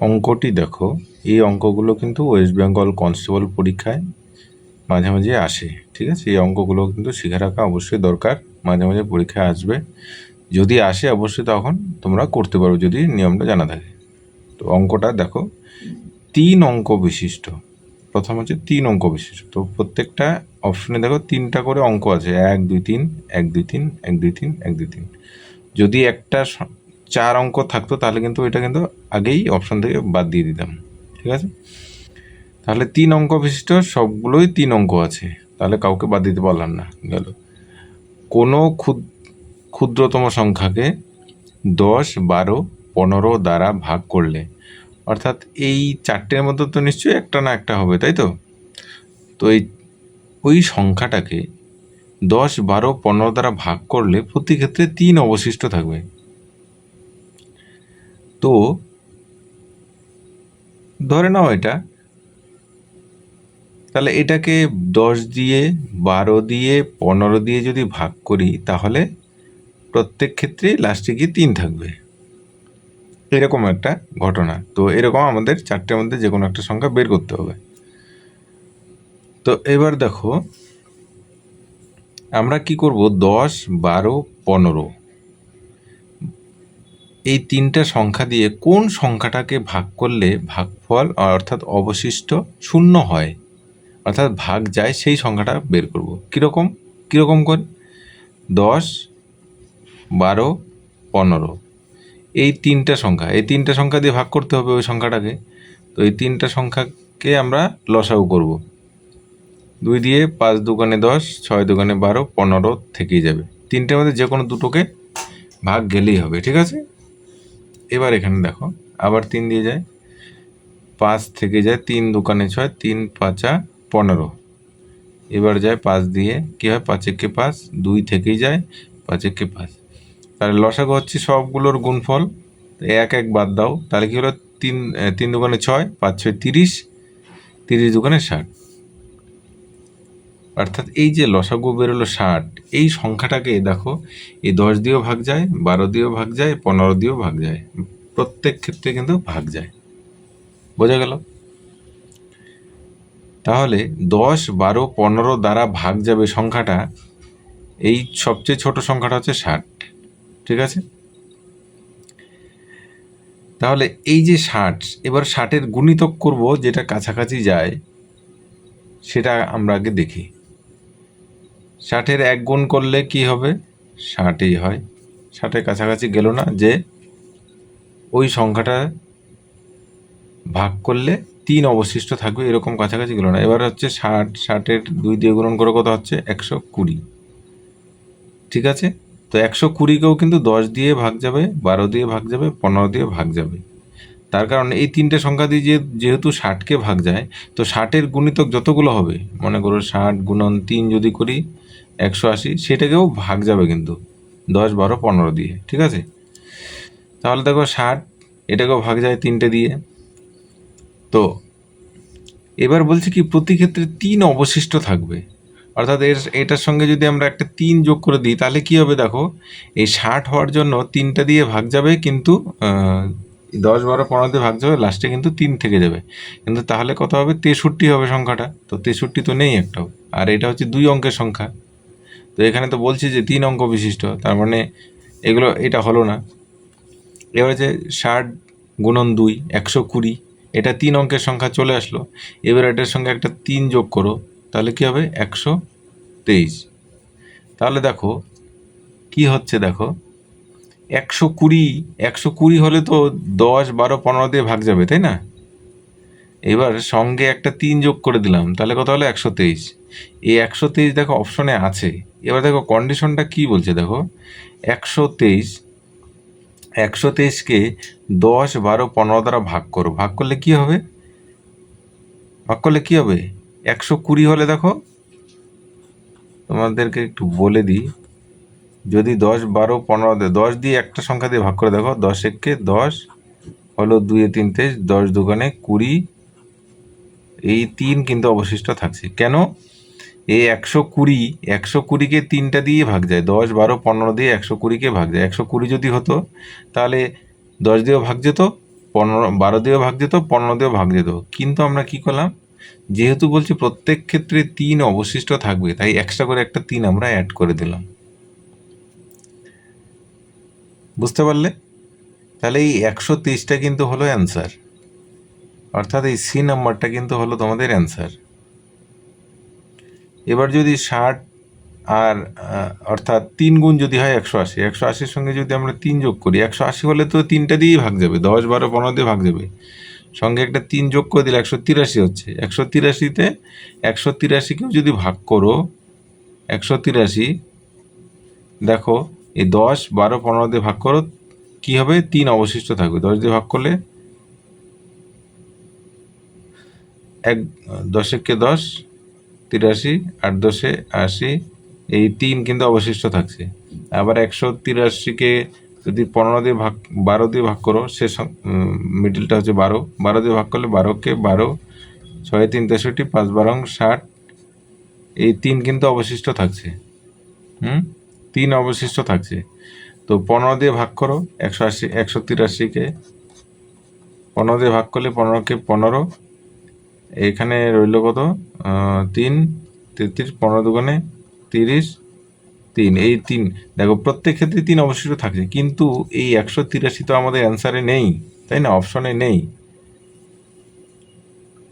অঙ্কটি দেখো। এই অঙ্কগুলো কিন্তু ওয়েস্ট বেঙ্গল কনস্টেবল পরীক্ষায় মাঝে মাঝে আসে, ঠিক আছে? এই অঙ্কগুলো কিন্তু শিখে রাখা অবশ্যই দরকার। মাঝে মাঝে পরীক্ষায় আসবে। যদি আসে অবশ্যই তখন তোমরা করতে পারো যদি নিয়মটা জানা থাকে। তো অঙ্কটা দেখো। তিন অঙ্ক বিশিষ্ট। প্রথম হচ্ছে তিন অঙ্ক বিশিষ্ট। তো প্রত্যেকটা অপশনে দেখো তিনটা করে অঙ্ক আছে। এক, দুই, তিন, এক, দুই, তিন, এক, দুই, তিন, এক, দুই, তিন। যদি একটা চার অঙ্ক থাকতো, তাহলে কিন্তু এটা কিন্তু আগেই অপশন থেকে বাদ দিয়ে দিতাম, ঠিক আছে? তাহলে তিন অঙ্ক বিশিষ্ট, সবগুলোই তিন অঙ্ক আছে, তাহলে কাউকে বাদ দিতে পারলাম না, গেল। কোনো ক্ষুদ- ক্ষুদ্রতম সংখ্যাকে দশ, বারো, পনেরো দ্বারা ভাগ করলে, অর্থাৎ এই চারটের মধ্যে তো নিশ্চয়ই একটা না একটা হবে, তাই তো? তো এই, ওই সংখ্যাটাকে দশ, বারো, পনেরো দ্বারা ভাগ করলে প্রতি ক্ষেত্রে তিন অবশিষ্ট থাকবে। তো ধরে নাও এটা। তাহলে এটাকে দশ দিয়ে, বারো দিয়ে, পনেরো দিয়ে যদি ভাগ করি, তাহলে প্রত্যেক ক্ষেত্রেই লাস্টে গিয়ে তিন থাকবে। এরকম একটা ঘটনা। তো এরকম আমাদের চারটের মধ্যে যে কোনো একটা সংখ্যা বের করতে হবে। তো এবার দেখো, আমরা কি করব? দশ, বারো, পনেরো। এই তিনটা সংখ্যা দিয়ে কোন সংখ্যাটাকে ভাগ করলে ভাগফল, অর্থাৎ অবশিষ্ট, শূন্য হয়? অর্থাৎ ভাগ যায়, সেই সংখ্যাটা বের করব। কীরকম? কীরকম করে? দশ, বারো, পনেরো। এই তিনটা সংখ্যা। এই তিনটা সংখ্যা দিয়ে ভাগ করতে হবে ওই সংখ্যাটাকে। তো এই তিনটা সংখ্যাকে আমরা লসাগু করব। দুই দিয়ে পাঁচ দোকানে দশ, ছয় দোকানে বারো, পনেরো থেকেই যাবে। তিনটের মধ্যে যে কোনো দুটোকে ভাগ গেলেই হবে, ঠিক আছে? এবার এখানে দেখো, আবার তিন দিয়ে যায়। পাঁচ থেকে যায় তিন দোকানে ছয়, তিন পাঁচা পনেরো। এবার যায় পাঁচ দিয়ে, কী হয়? পাঁচ একে পাঁচ, দুই থেকেই যায় পাঁচ একে পাঁচ। তাহলে লসাগু হচ্ছে সবগুলোর গুণফল। এক এক বাদ দাও, তাহলে কী হলো? তিন তিন দোকানে ছয়, পাঁচ ছয় তিরিশ তিরিশ দোকানে ষাট। অর্থাৎ এই যে লসাগু বেরোলো ষাট, এই সংখ্যাটাকে দেখো, এই দশ দিয়েও ভাগ যায়, বারো দিয়েও ভাগ যায়, পনেরো দিয়েও ভাগ যায়, প্রত্যেক ক্ষেত্রে কিন্তু ভাগ যায়। বোঝা গেল? তাহলে দশ, বারো, পনেরো দ্বারা ভাগ যাবে সংখ্যাটা, এই সবচেয়ে ছোট সংখ্যাটা হচ্ছে ষাট, ঠিক আছে? তাহলে এই যে ষাট, এবার ষাটের গুণিতক করব, যেটা কাছাকাছি যায়, সেটা আমরা আগে দেখি। ষাটের এক গুণ করলে কি হবে? ষাটই হয়। ষাটের কাছাকাছি গেল না যে ওই সংখ্যাটা ভাগ করলে তিন অবশিষ্ট থাকবে, এরকম কাছাকাছি গেল না। এবার হচ্ছে ষাট, ষাটের দুই দিয়ে গুণন করে কত হচ্ছে? একশো কুড়ি। ঠিক আছে? তো একশো কুড়িকেও কিন্তু দশ দিয়ে ভাগ যাবে, বারো দিয়ে ভাগ যাবে, পনেরো দিয়ে ভাগ যাবে। তার কারণ এই তিনটে সংখ্যা দিয়ে যে যেহেতু ষাটকে ভাগ যায়, তো ষাটের গুণিতক যতগুলো হবে, মনে করো ষাট গুণন তিন যদি করি একশো আশি, সেটাকেও ভাগ যাবে কিন্তু। দশ, বারো, পনেরো দিয়ে, ঠিক আছে? তাহলে দেখো ষাট, এটাকেও ভাগ যায় তিনটে দিয়ে। তো, এবার বলছি কি, প্রতি ক্ষেত্রে তিন অবশিষ্ট থাকবে। অর্থাৎ এর, এটার সঙ্গে যদি আমরা একটা তিন যোগ করে দিই, তাহলে কি হবে দেখো, এই ষাট হওয়ার জন্য তিনটা দিয়ে ভাগ যাবে কিন্তু দশ, বারো, পনেরো দিয়ে ভাগ যাবে, লাস্টে কিন্তু তিন থেকে যাবে। কিন্তু তাহলে কত হবে? তেষট্টি হবে সংখ্যাটা। তো তেষট্টি তো নেই একটাও। আর এটা হচ্ছে দুই অঙ্কের সংখ্যা। তো এখানে তো বলছি যে তিন অঙ্ক বিশিষ্ট, তার মানে এগুলো, এটা হলো না। এবার হচ্ছে ষাট গুণন দুই, একশো কুড়ি, এটা তিন অঙ্কের সংখ্যা চলে আসলো। এবার এটার সঙ্গে একটা তিন যোগ করো, তাহলে কি হবে? একশো তেইশ। তাহলে দেখো, কি হচ্ছে দেখো? একশো কুড়ি একশো কুড়ি হলে তো দশ, বারো, পনেরো দিয়ে ভাগ যাবে, তাই না? এবার সঙ্গে একটা তিন যোগ করে দিলাম, তাহলে কত হলো? একশো তেইশ। এই একশো তেইশ দেখো অপশনে আছে। এবার দেখো কন্ডিশনটা কি বলছে দেখো? একশো তেইশ, একশো তেইশকে দশ বারো পনেরো দ্বারা ভাগ করো। ভাগ করলে কি হবে? ভাগ করলে কি হবে? একশো কুড়ি হলে দেখো, তোমাদেরকে একটু বলে দিই, যদি দশ বারো পনেরো দশ দিয়ে একটা সংখ্যা দিয়ে ভাগ করে দেখো দশ এককে দশ হলো দুয়ে তিন তেইশ, দশ দোকানে কুড়ি এই তিন কিন্তু অবশিষ্ট থাকছে। কেন? এই একশো কুড়ি, একশো কুড়িকে তিনটা দিয়ে ভাগ যায়। দশ, বারো, পনেরো দিয়ে একশো কুড়িকে ভাগ যায়। একশো কুড়ি যদি হতো, তাহলে দশ দিয়েও ভাগ যেত, পনেরো, বারো দিয়েও ভাগ যেত, পনেরো দিয়েও ভাগ যেত। কিন্তু আমরা কি করলাম? যেহেতু বলছি প্রত্যেক ক্ষেত্রে তিন অবশিষ্ট থাকবে, তাই এক্সট্রা করে একটা তিন আমরা অ্যাড করে দিলাম। বুঝতে পারলে? তাহলে এই একশো তেইশটা কিন্তু হলো অ্যান্সার অর্থাৎ এই সি নাম্বারটা কিন্তু হলো তোমাদের অ্যান্সার। এবার যদি ষাট আর অর্থাৎ তিন গুণ যদি হয় একশো আশি, একশো আশির সঙ্গে যদি আমরা তিন যোগ করি, একশো আশি হলে তো তিনটা দিয়েই ভাগ যাবে, দশ, বারো, পনেরো দিয়ে ভাগ যাবে। সঙ্গে একটা তিন যোগ করে দিলে একশো তিরাশি হচ্ছে। একশো তিরাশিতে একশো তিরাশিকেও যদি ভাগ করো, একশো তিরাশি, দেখো, এই দশ, বারো, পনেরো দিয়ে ভাগ করো, কি হবে? তিন অবশিষ্ট থাকবে। দশ দিয়ে ভাগ করলে এক দশেককে দশ, তিরাশি, আট দশে আশি, এই তিন কিন্তু অবশিষ্ট থাকছে। আবার একশো তিরাশিকে যদি পনেরো দিয়ে ভাগ, বারো দিয়ে ভাগ করো, সে মিডিলটা হচ্ছে বারো। বারো দিয়ে ভাগ করলে বারোকে বারো, ছয় তিন তেষট্টি, পাঁচ বারো ষাট, এই তিন কিন্তু অবশিষ্ট থাকছে। হুম? তিন অবশিষ্ট থাকছে। তো পনেরো দিয়ে ভাগ করো, একশো আশি, একশো তিরাশিকে পনেরো দিয়ে ভাগ করলে পনেরোকে পনেরো এখানে রইল কত? তিন, তেত্রিশ, পনেরো দোকানে তিরিশ, তিন। এই তিন, দেখো, প্রত্যেক ক্ষেত্রে তিন অবশিষ্ট থাকছে, কিন্তু এই একশো তিরাশি তো আমাদের অ্যান্সারে নেই, তাই না? অপশনে নেই।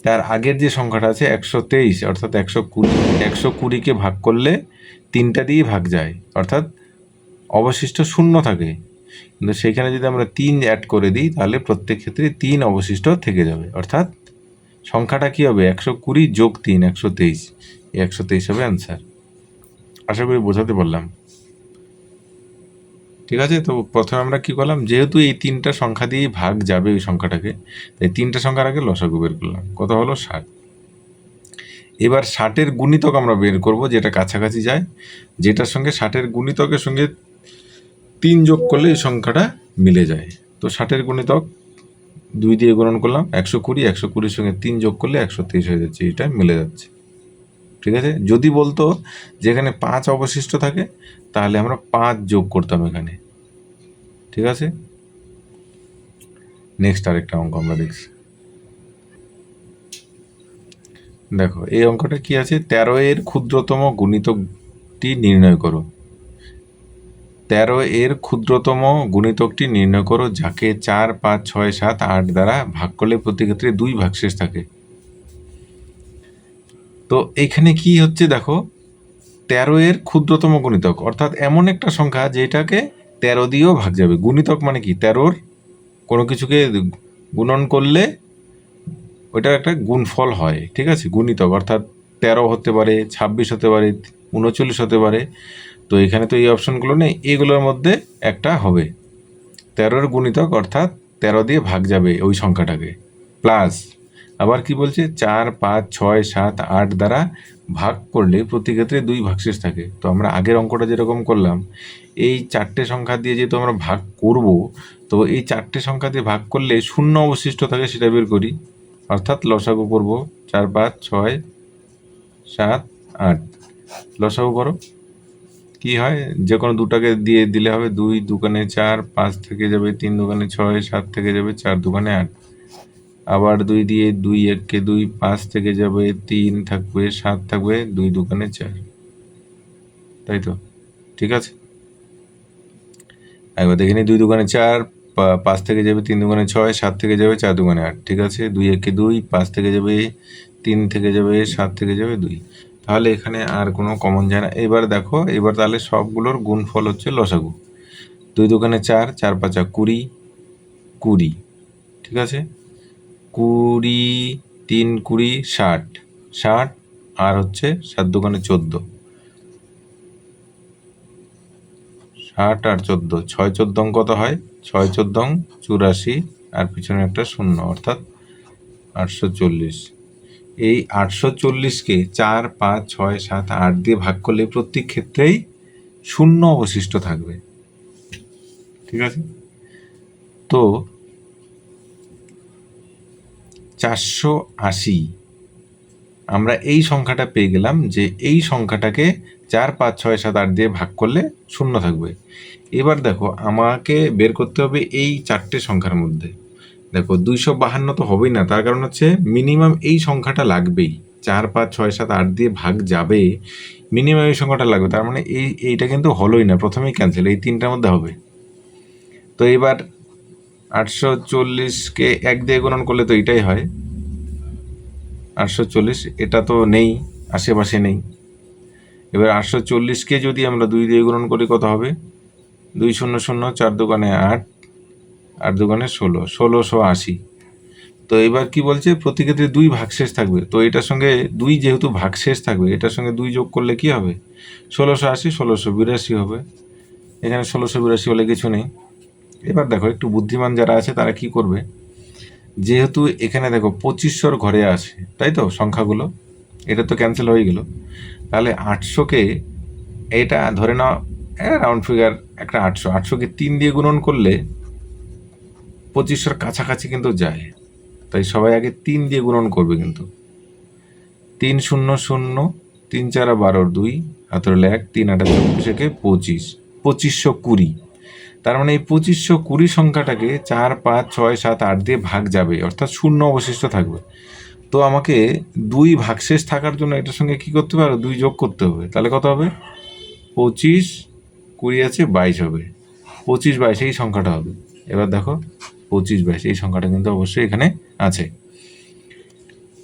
তার আগের যে সংখ্যাটা আছে, একশো তেইশ, অর্থাৎ একশো কুড়ি, একশো কুড়িকে ভাগ করলে তিনটা দিয়েই ভাগ যায়, অর্থাৎ অবশিষ্ট শূন্য থাকে। কিন্তু সেখানে যদি আমরা তিন অ্যাড করে দিই, তাহলে প্রত্যেক ক্ষেত্রে তিন অবশিষ্ট থেকে যাবে, অর্থাৎ সংখ্যাটা কী হবে? একশো কুড়ি যোগ তিন, একশো তেইশ। একশো তেইশ হবে অ্যান্সার আশা করি বোঝাতে পারলাম। ঠিক আছে? তো প্রথমে আমরা কি করলাম? যেহেতু এই তিনটা সংখ্যা দিয়েই ভাগ যাবে ওই সংখ্যাটাকে, তাই তিনটা সংখ্যার আগে লসাগু বের করলাম। কত হলো? ষাট। এবার ষাটের গুণিতক আমরা বের করব, যেটা কাছাকাছি যায়। যেটার সঙ্গে ষাটের গুণিতকের সঙ্গে তিন যোগ করলে এই সংখ্যাটা মিলে যায়। তো ষাটের গুণিতক দুই দিয়ে গ্রহণ করলাম, একশো কুড়ি, একশো কুড়ির সঙ্গে তিন যোগ করলে একশো তেইশ হয়ে যাচ্ছে এটা মিলে যাচ্ছে। ঠিক আছে? যদি বলতো যেখানে পাঁচ অবশিষ্ট থাকে, তাহলে আমরা পাঁচ যোগ করতাম এখানে। ঠিক আছে? নেক্সট আরেকটা অঙ্ক আমরা দেখছি। দেখো, এই অঙ্কটা কি আছে? তেরো এর ক্ষুদ্রতম গুণিতকটি নির্ণয় করো। তেরো এর ক্ষুদ্রতম গুণিতকটি নির্ণয় করো, যাকে চার, পাঁচ, ছয়, সাত, আট দ্বারা ভাগ করলে প্রতি ক্ষেত্রে দুই ভাগশেষ থাকে। তো এখানে কি হচ্ছে দেখো, তেরো এর ক্ষুদ্রতম গুণিতক, অর্থাৎ এমন একটা সংখ্যা যেটাকে তেরো দিয়েও ভাগ যাবে। গুণিতক মানে কি? তেরোর কোনো কিছুকে গুণন করলে ওইটার একটা গুণফল হয়, ঠিক আছে? গুণিতক, অর্থাৎ তেরো হতে পারে, ছাব্বিশ হতে পারে উনচল্লিশ হতে পারে। তো এখানে তো এই অপশনগুলো নেই। এগুলোর মধ্যে একটা হবে। তেরোর গুণিতক অর্থাৎ তেরো দিয়ে ভাগ যাবে ওই সংখ্যাটাকে। প্লাস আবার কি বলছে? চার, পাঁচ, ছয়, সাত, আট দ্বারা ভাগ করলে প্রতি ক্ষেত্রে দুই ভাগশেষ থাকে। তো আমরা আগের অঙ্কটা যেরকম করলাম, এই চারটে সংখ্যা দিয়ে যেহেতু আমরা ভাগ করব, তো এই চারটে সংখ্যা দিয়ে ভাগ করলে শূন্য অবশিষ্ট থাকে সেটা বের করি। অর্থাৎ লসাগু করব। চার, পাঁচ, ছয়, সাত, আট। লসাগু করো। কি হয়? যে কোনো দুটাকে দিয়ে দিলে হবে দুই, দোকানে চার, পাঁচ থেকে যাবে তিন, দোকানে ছয়, সাত থেকে যাবে চার, দোকানে আট। আবার দুই দিয়ে দুই এককে দুই, পাঁচ থেকে যাবে তিন থাকবে সাত থাকবে দুই, দোকানে চার। তাই তো? ঠিক আছে? একবার দেখে নিই, দুই, দোকানে চার পাঁচ থেকে যাবে তিন, দোকানে ছয়, সাত থেকে যাবে চার, দোকানে আট। ঠিক আছে? দুই একে দুই, পাঁচ থেকে যাবে তিন থেকে যাবে সাত থেকে যাবে দুই। তাহলে এখানে আর কোনো কমন যায় না। এবার দেখো, এবার তাহলে সবগুলোর গুণফল হচ্ছে লসাগু। দুই দোকানে চার চার পাঁচা কুড়ি কুড়ি, ঠিক আছে? কুড়ি, তিন, কুড়ি, ষাট ষাট, আর হচ্ছে সাত দোকানে চোদ্দ। ষাট আর চোদ্দ, ছয় চোদ্দং কত হয়? ছয় চোদ্দং চুরাশি, আর পিছনে একটা শূন্য, অর্থাৎ আটশো চল্লিশ। এই আটশো চল্লিশকে চার, পাঁচ, ছয়, সাত, আট দিয়ে ভাগ করলে প্রত্যেক ক্ষেত্রেই শূন্য অবশিষ্ট থাকবে। ঠিক আছে? তো চারশো আশি, আমরা এই সংখ্যাটা পেয়ে গেলাম যে এই সংখ্যাটাকে চার, পাঁচ, ছয়, সাত, আট দিয়ে ভাগ করলে শূন্য থাকবে। এবার দেখো, আমাকে বের করতে হবে এই চারটে সংখ্যার মধ্যে। দেখো, দুইশো বাহান্ন তো হবেই না। তার কারণ হচ্ছে মিনিমাম এই সংখ্যাটা লাগবেই। চার, পাঁচ, ছয়, সাত, আট দিয়ে ভাগ যাবে মিনিমাম এই সংখ্যাটা লাগবে। তার মানে এই, এইটা কিন্তু হলোই না। প্রথমেই ক্যান্সেল এই তিনটার মধ্যে হবে। তো এবার আটশো চল্লিশকে এক দিয়ে গুণন করলে তো এটাই হয়। আটশো চল্লিশ, এটা তো নেই, আশেপাশে নেই। এবার আটশো চল্লিশকে যদি আমরা দুই দিয়ে গুণন করি, কত হবে? দুই শূন্য শূন্য, চার দোকানে আট আট দোকানে ষোলো, ষোলোশো আশি। তো এবার কি বলছে? প্রতি ক্ষেত্রে দুই ভাগশেষ থাকবে। তো এটার সঙ্গে দুই যেহেতু ভাগশেষ থাকবে, এটার সঙ্গে দুই যোগ করলে কি হবে? ষোলোশো আশি, ষোলোশো বিরাশি হবে। এখানে ষোলোশো বিরাশি হলে কিছু নেই। এবার দেখো, একটু বুদ্ধিমান যারা আছে, তারা কি করবে? যেহেতু এখানে দেখো, পঁচিশশোর ঘরে আছে তাই তো সংখ্যাগুলো? এটা তো ক্যান্সেল হয়ে গেল। তাহলে আটশোকে এটা ধরে নাও রাউন্ড ফিগার একটা আটশো। আটশোকে তিন দিয়ে গুণন করলে পঁচিশশোর কাছাকাছি কিন্তু যায়। তাই সবাই আগে তিন দিয়ে গুণন করবে কিন্তু। তিন শূন্য শূন্য, তিন চার বারো দুই, হাতের হলে এক, তিন আটা চব্বিশ একে পঁচিশ, পঁচিশশো কুড়ি। তার মানে এই পঁচিশশো কুড়ি সংখ্যাটাকে চার, পাঁচ, ছয়, সাত, আট দিয়ে ভাগ যাবে, অর্থাৎ শূন্য অবশিষ্ট থাকবে। তো আমাকে দুই ভাগশেষ থাকার জন্য এটার সঙ্গে কি করতে হবে? আর দুই যোগ করতে হবে। তাহলে কত হবে? পঁচিশ কুড়ি আছে বাইশ হবে। পঁচিশ বাইশ এই সংখ্যাটা হবে। এবার দেখো। পঁচিশ, বাইশ, এই সংখ্যাটা কিন্তু অবশ্যই এখানে আছে।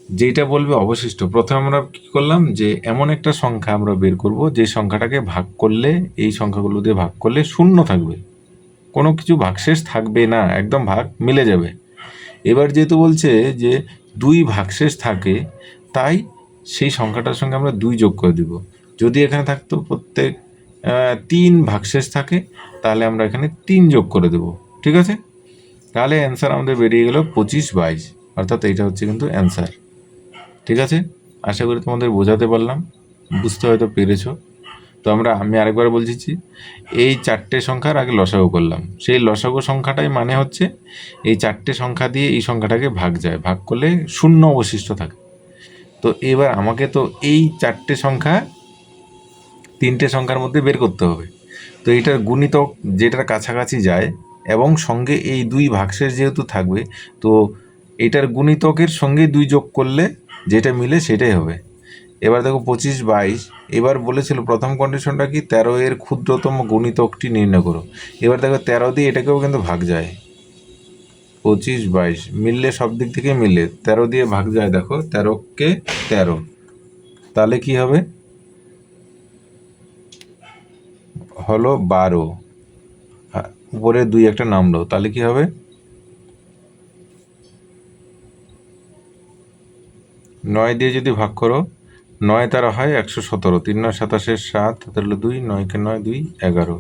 যেটা বলবে অবশিষ্ট। প্রথমে আমরা কি করলাম যে, এমন একটা সংখ্যা আমরা বের করব যে সংখ্যাটাকে ভাগ করলে, এই সংখ্যাগুলো দিয়ে ভাগ করলে শূন্য থাকবে। কোনো কিছু ভাগশেষ থাকবে না, একদম ভাগ মিলে যাবে। এবার যেহেতু বলছে যে, দুই ভাগশেষ থাকে, তাই সেই সংখ্যাটার সঙ্গে আমরা দুই যোগ করে দিব। যদি এখানে থাকতো প্রত্যেক তিন ভাগশেষ থাকে, তাহলে আমরা এখানে তিন যোগ করে দেব। ঠিক আছে? তাহলে অ্যান্সার আমাদের বেরিয়ে গেল পঁচিশ বাইশ। অর্থাৎ এইটা হচ্ছে কিন্তু অ্যান্সার ঠিক আছে? আশা করি তোমাদের বোঝাতে পারলাম। বুঝতে হয়তো পেরেছ। তো আমরা, আমি আরেকবার বলছি এই চারটে সংখ্যার আগে লসাগু করলাম। সেই লসাগু সংখ্যাটাই মানে হচ্ছে, এই চারটে সংখ্যা দিয়ে এই সংখ্যাটাকে ভাগ যায়। ভাগ করলে শূন্য অবশিষ্ট থাকে। তো এবার আমাকে তো এই চারটে সংখ্যা, তিনটে সংখ্যার মধ্যে বের করতে হবে। তো এটার গুণিতক যেটার কাছাকাছি যায় এবং সঙ্গে এই দুই ভাগশেষ যেহেতু থাকবে, তো এটার গুণিতকের সঙ্গে দুই যোগ করলে যেটা মিলে সেটাই হবে। এবার দেখো পঁচিশ বাইশ, এবার বলেছিল প্রথম কন্ডিশনটা কি? তেরো এর ক্ষুদ্রতম গুণিতকটি নির্ণয় করো। এবার দেখো তেরো দিয়ে এটাকেও কিন্তু ভাগ যায়। পঁচিশ বাইশ, মিললে সব দিক থেকে মিললে তেরো দিয়ে ভাগ যায় দেখো, তেরোকে তেরো। তাহলে কি হবে? হলো বারো। উপরে দুই একটা নামলো তাহলে কি হবে? নয় দিয়ে যদি ভাগ করো, নয় তারা হয় একশো সতেরো, তিন নয় সাতাশের সাত তাহলে দুই, নয়কে নয়, দুই, এগারো।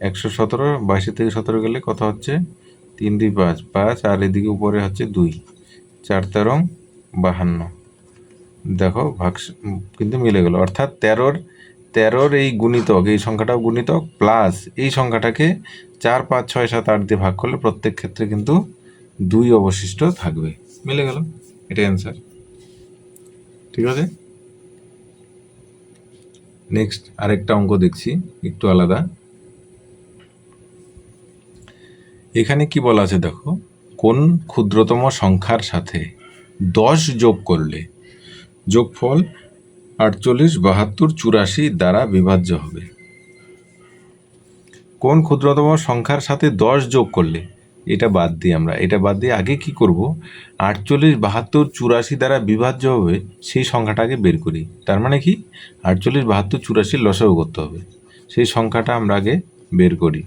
একশো সতেরো, বাইশে থেকে সতেরো গেলে কত হচ্ছে? তিন দুই পাঁচ পাঁচ, আর এদিকে উপরে হচ্ছে দুই। চার তেরো, বাহান্ন। দেখো, ভাগ কিন্তু মিলে গেল। অর্থাৎ তেরোর তেরোর এই গুণিতক, এই সংখ্যাটাও গুণিতক, প্লাস এই সংখ্যাটাকে চার, পাঁচ, ছয়, সাত, আট দিয়ে ভাগ করলে প্রত্যেক ক্ষেত্রে কিন্তু দুই অবশিষ্ট থাকবে। মিলে গেল? এটা অ্যান্সার ঠিক আছে? নেক্সট আরেকটা অঙ্ক দেখছি, একটু আলাদা। এখানে কি বলা আছে দেখো, কোন ক্ষুদ্রতম সংখ্যার সাথে দশ যোগ করলে যোগফল আটচল্লিশ বাহাত্তর চুরাশি দ্বারা বিভাজ্য হবে। কোন ক্ষুদ্রতম সংখ্যার সাথে দশ যোগ করলে? এটা বাদ দিই আমরা, এটা বাদ দিয়ে আগে কি করব? আটচল্লিশ বাহাত্তর চুরাশি দ্বারা বিভাজ্য হবে, সেই সংখ্যাটাকে বের করি। তার মানে কি? আটচল্লিশ বাহাত্তর চুরাশি লসাগু করতে হবে। সেই সংখ্যাটা আমরা আগে বের করি।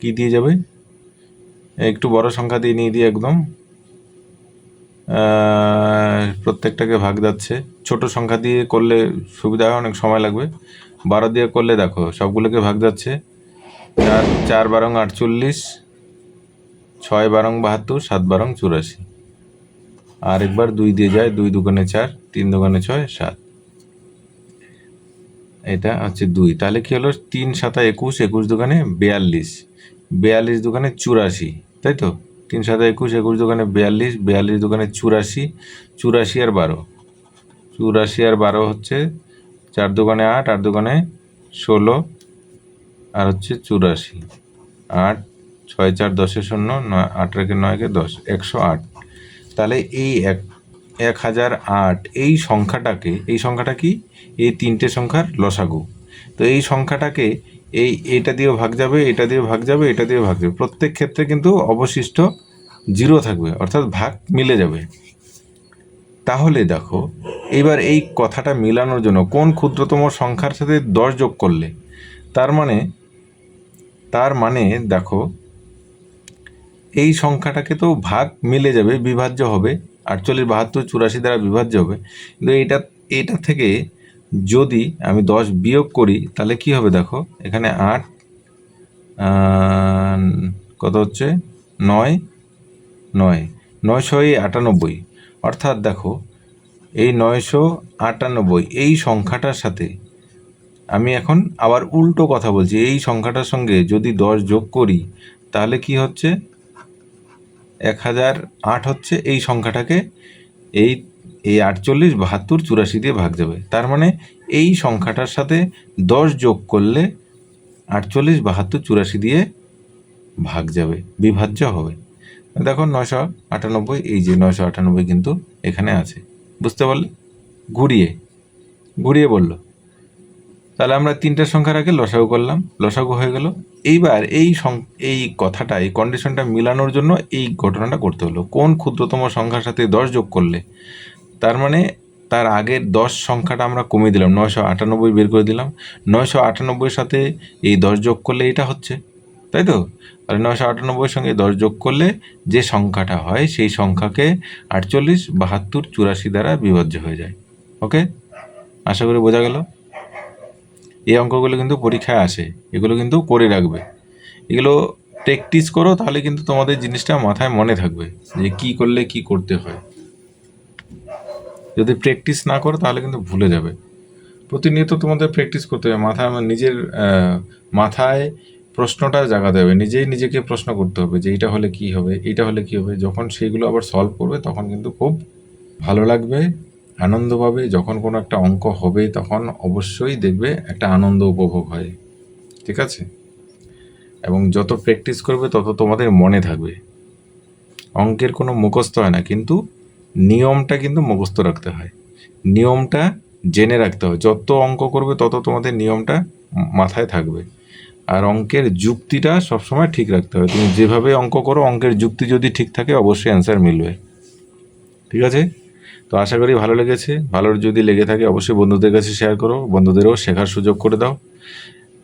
কি দিয়ে যাবে? একটু বড় সংখ্যা দিয়ে নিয়ে দিই একদম। প্রত্যেকটাকে ভাগ যাচ্ছে। ছোট সংখ্যা দিয়ে করলে সুবিধা হয়, অনেক সময় লাগবে। বারো দিয়ে করলে দেখো, সবগুলোকে ভাগ যাচ্ছে। চার চার বারং আটচল্লিশ, ছয় বারং বাহাত্তর, সাত বারং চুরাশি। আর একবার দুই দিয়ে যায়, দুই দোকানে চার, তিন দোকানে ছয়, সাত। এটা হচ্ছে দুই। তাহলে কি হলো? তিন সাতা একুশ একুশ দোকানে বিয়াল্লিশ। বিয়াল্লিশ দোকানে চুরাশি, তাই তো? তিন সাতা একুশ একুশ দোকানে বিয়াল্লিশ বিয়াল্লিশ দোকানে চুরাশি চুরাশি আর বারো। চুরাশি আর বারো হচ্ছে চার দোকানে আট আট দোকানে ষোলো, আর হচ্ছে চুরাশি। আট, ছয়, চার, দশে শূন্য, নয়, আট রেখে নয়কে দশ, একশো আট। তাহলে এই এক এক হাজার আট, এই সংখ্যাটাকে, এই সংখ্যাটা কি? এই তিনটে সংখ্যার লসাগু। তো এই সংখ্যাটাকে এই এটা দিয়ে ভাগ যাবে, এটা দিয়ে ভাগ যাবে, এটা দিয়ে ভাগ যাবে। প্রত্যেক ক্ষেত্রে কিন্তু অবশিষ্ট জিরো থাকবে, অর্থাৎ ভাগ মিলে যাবে। তাহলে দেখো, এবার এই কথাটা মিলানোর জন্য কোন ক্ষুদ্রতম সংখ্যার সাথে দশ যোগ করলে? তার মানে তার মানে দেখো, এই সংখ্যাটাকে তো ভাগ মিলে যাবে, বিভাজ্য হবে, আটচল্লিশ, বাহাত্তর, চুরাশি দ্বারা বিভাজ্য হবে। কিন্তু এটা এটা থেকে যদি আমি দশ বিয়োগ করি, তাহলে কি হবে দেখো? এখানে আট কত হচ্ছে? নয় নয়। নয়শো আটানব্বই। অর্থাৎ দেখো, এই নয়শো আটানব্বই, এই সংখ্যাটার সাথে আমি এখন আবার উল্টো কথা বলছি। এই সংখ্যাটার সঙ্গে যদি দশ যোগ করি, তাহলে কি হচ্ছে? এক হাজার আট হচ্ছে এই সংখ্যাটাকে। এই এই আটচল্লিশ, বাহাত্তর, চুরাশি দিয়ে ভাগ যাবে। তার মানে এই সংখ্যাটার সাথে দশ যোগ করলে আটচল্লিশ, বাহাত্তর, চুরাশি দিয়ে ভাগ যাবে, বিভাজ্য হবে। দেখো নয়শো আটানব্বই, এই যে নয়শো আটানব্বই কিন্তু এখানে আছে। বুঝতে পারলে? ঘুরিয়ে ঘুরিয়ে বলল। তাহলে আমরা তিনটে সংখ্যার আগে লসাগু করলাম, লসাগু হয়ে গেল। এইবার এই সং- এই কথাটা, এই কন্ডিশনটা মিলানোর জন্য এই ঘটনাটা করতে হলো। কোন ক্ষুদ্রতম সংখ্যার সাথে দশ যোগ করলে? তার মানে তার আগের দশ সংখ্যাটা আমরা কমিয়ে দিলাম, নয়শো আটানব্বই বের করে দিলাম। নয়শো আটানব্বইয়ের সাথে এই দশ যোগ করলে এটা হচ্ছে, তাই তো? আর নয়শো আটানব্বইয়ের সঙ্গে দশ যোগ করলে যে সংখ্যাটা হয় সেই সংখ্যাকে আটচল্লিশ, বাহাত্তর, চুরাশি দ্বারা বিভাজ্য হয়ে যায়। ওকে? আশা করি বোঝা গেল? এই অঙ্কগুলো কিন্তু পরীক্ষায় আসে, এগুলো কিন্তু করে রাখবে। এগুলো প্র্যাকটিস করো, তাহলে কিন্তু তোমাদের জিনিসটা মাথায় মনে থাকবে যে কি করলে কি করতে হয়। যদি প্র্যাকটিস না করো, তাহলে কিন্তু ভুলে যাবে। প্রতিনিয়ত তোমাদের প্র্যাকটিস করতে হবে। মাথায় নিজের মাথায় প্রশ্নটা জাগাতে হবে। নিজেই নিজেকে প্রশ্ন করতে হবে যে, এইটা হলে কি হবে? এইটা হলে কি হবে? যখন সেইগুলো আবার সলভ করবে, তখন কিন্তু খুব ভালো লাগবে, আনন্দ পাবে। যখন কোনো একটা অঙ্ক হবে, তখন অবশ্যই দেখবে একটা আনন্দ উপভোগ হয়। ঠিক আছে? এবং যত প্র্যাকটিস করবে, তত তোমাদের মনে থাকবে। অঙ্কের কোনো মুখস্থ হয় না। কিন্তু নিয়মটা কিন্তু মুখস্থ রাখতে হয়। নিয়মটা জেনে রাখতে হয়। যত অঙ্ক করবে, তত তোমাদের নিয়মটা মাথায় থাকবে। আর অঙ্কের যুক্তিটা সবসময় ঠিক রাখতে হবে তুমি যেভাবে অঙ্ক করো, অঙ্কের যুক্তি যদি ঠিক থাকে, অবশ্যই অ্যান্সার মিলবে। ঠিক আছে? তো আশা করি ভালো লেগেছে। ভালো যদি লেগে থাকে, অবশ্যই বন্ধুদের কাছে শেয়ার করো। বন্ধুদেরও শেখার সুযোগ করে দাও।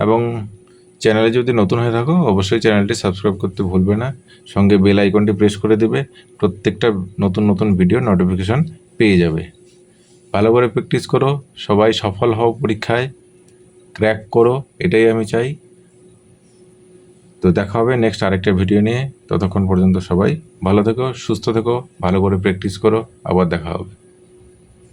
এবং চ্যানেলে যদি নতুন হয়ে থাকো, অবশ্যই চ্যানেলটি সাবস্ক্রাইব করতে ভুলবে না। সঙ্গে বেল আইকনটি প্রেস করে দেবে। প্রত্যেকটা নতুন নতুন ভিডিও নোটিফিকেশন পেয়ে যাবে। ভালো করে প্র্যাকটিস করো। সবাই সফল হও পরীক্ষায়। ক্র্যাক করো, এটাই আমি চাই। তো দেখা হবে নেক্সট আরেকটা ভিডিও নিয়ে। ততক্ষণ পর্যন্ত সবাই ভালো থেকো, সুস্থ থেকো, ভালো করে প্র্যাকটিস করো। আবার দেখা হবে।